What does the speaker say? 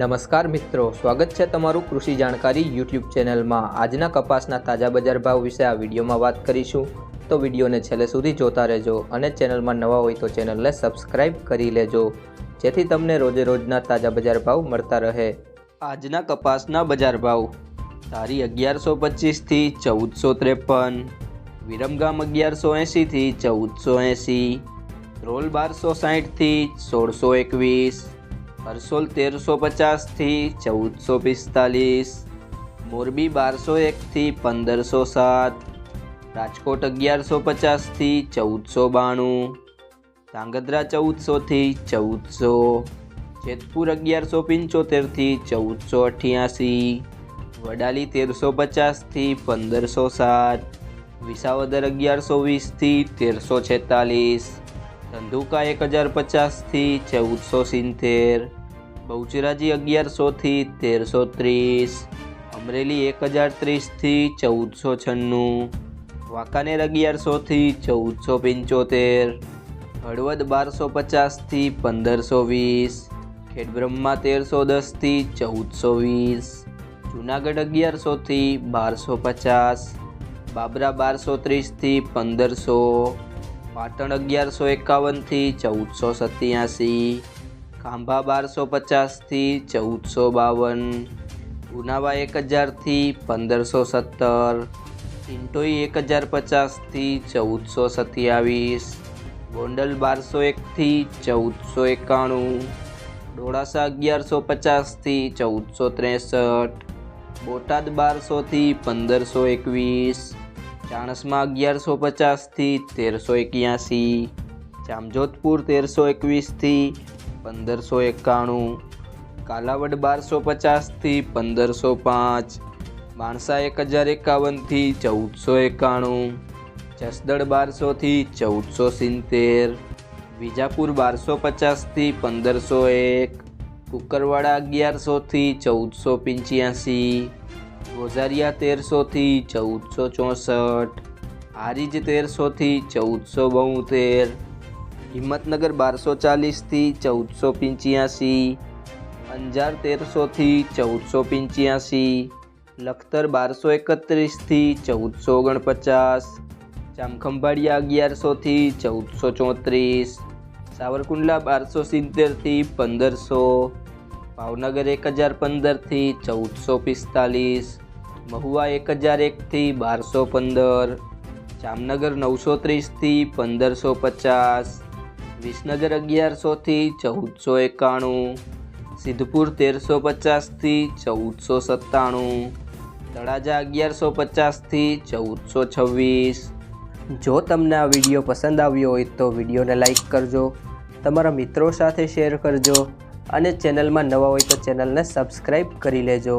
નમસ્કાર મિત્રો, સ્વાગત છે તમારું કૃષિ જાણકારી યુટ્યુબ ચેનલમાં. આજના કપાસના તાજા બજાર ભાવ વિશે આ વિડીયોમાં વાત કરીશું. તો વિડીયોને છેલ્લે સુધી જોતા રહેજો અને ચેનલમાં નવા હોય તો ચેનલને સબસ્ક્રાઇબ કરી લેજો. જેથી તમને રોજે રોજના તાજા બજાર ભાવ મળતા રહે. આજના કપાસના બજાર ભાવ. તારી અગિયારસો પચીસથી ચૌદસો ત્રેપન. વિરમગામ અગિયારસો એંશીથી ચૌદસો એંશી. રોલ બારસો સાહીઠથી સોળસો એકવીસ. હરસોલ તેરસો પચાસથી ચૌદસો પિસ્તાલીસ, મોરબી બારસો એકથી પંદરસો સાત, રાજકોટ અગિયારસો પચાસથી ચૌદસો બાણું, ધાંગધ્રા ચૌદસોથી ચૌદસો, જેતપુર અગિયારસો પંચોતેરથી ચૌદસો અઠ્યાસી, વડાલી તેરસો પચાસથી પંદરસો સાત, વિસાવદર અગિયારસો વીસથી તેરસો છેતાલીસ, ધંધુકા એક હજાર પચાસથી ચૌદસો સિત્તેર બહુચરાજી અગિયારસોથી તેરસો ત્રીસ, અમરેલી એક હજાર ત્રીસથી ચૌદસો છન્નું, વાંકાનેર અગિયારસોથી ચૌદસો પંચોતેર, હળવદ બારસો પચાસથી પંદરસો વીસ, ખેડબ્રહ્મા તેરસો દસથી ચૌદસો વીસ, જુનાગઢ અગિયારસોથી બારસો પચાસ, બાબરા બારસો ત્રીસથી પંદરસો, પાટણ અગિયારસો એકાવનથી ચૌદસો સત્યાસી ખાંભા બારસો પચાસથી ચૌદસો બાવન, ઉનાવા એક હજારથી પંદરસો સત્તર ઇન્ટોઈ એક હજાર પચાસથી ચૌદસો સત્યાવીસ, ગોંડલ બારસો એકથી ચૌદસો એકાણું ઢોળાસા અગિયારસો પચાસથી ચૌદસો ત્રેસઠ, બોટાદ બારસોથી પંદરસો એકવીસ, ચાણસમાં અગિયારસો પચાસથી તેરસો એક્યાસી, જામજોધપુર તેરસો એકવીસથી પંદરસો એકાણું, કાલાવડ બારસો પચાસથી પંદરસો પાંચ, માણસા એક હજાર એકાવનથી ચૌદસો એકાણું જસદળ બારસોથી ચૌદસો સિત્તેર, વિજાપુર બારસો પચાસથી પંદરસો એક, કુકરવાડા અગિયારસોથી ચૌદસો પંચ્યાસી ગોઝારિયા તેરસોથી ચૌદસો ચોસઠ, હારીજ તેરસોથી ચૌદસો બોતેર હિંમતનગર બારસો ચાલીસથી ચૌદસો પંચ્યાસી, અંજાર તેરસોથી ચૌદસો પંચ્યાસી, લખતર બારસો એકત્રીસથી ચૌદસો ઓગણપચાસ, જામખંભાળિયા અગિયારસોથી ચૌદસો ચોત્રીસ, સાવરકુંડલા બારસો સિત્તેરથી પંદરસો, ભાવનગર એક હજાર પંદરથી ચૌદસો પિસ્તાલીસ, મહુવા એક હજાર એકથી બારસો પંદર, જામનગર નવસો ત્રીસથી પંદરસો પચાસ વિસનગર અગિયારસોથી ચૌદસો એકાણું, સિદ્ધપુર તેરસો પચાસથી ચૌદસો સત્તાણું, તળાજા અગિયારસો પચાસથી ચૌદસો છવ્વીસ. જો તમને આ વીડિયો પસંદ આવ્યો હોય તો વિડીયોને લાઈક કરજો, તમારા મિત્રો સાથે શેર કરજો અને ચેનલમાં નવા હોય તો ચેનલને સબસ્ક્રાઈબ કરી લેજો.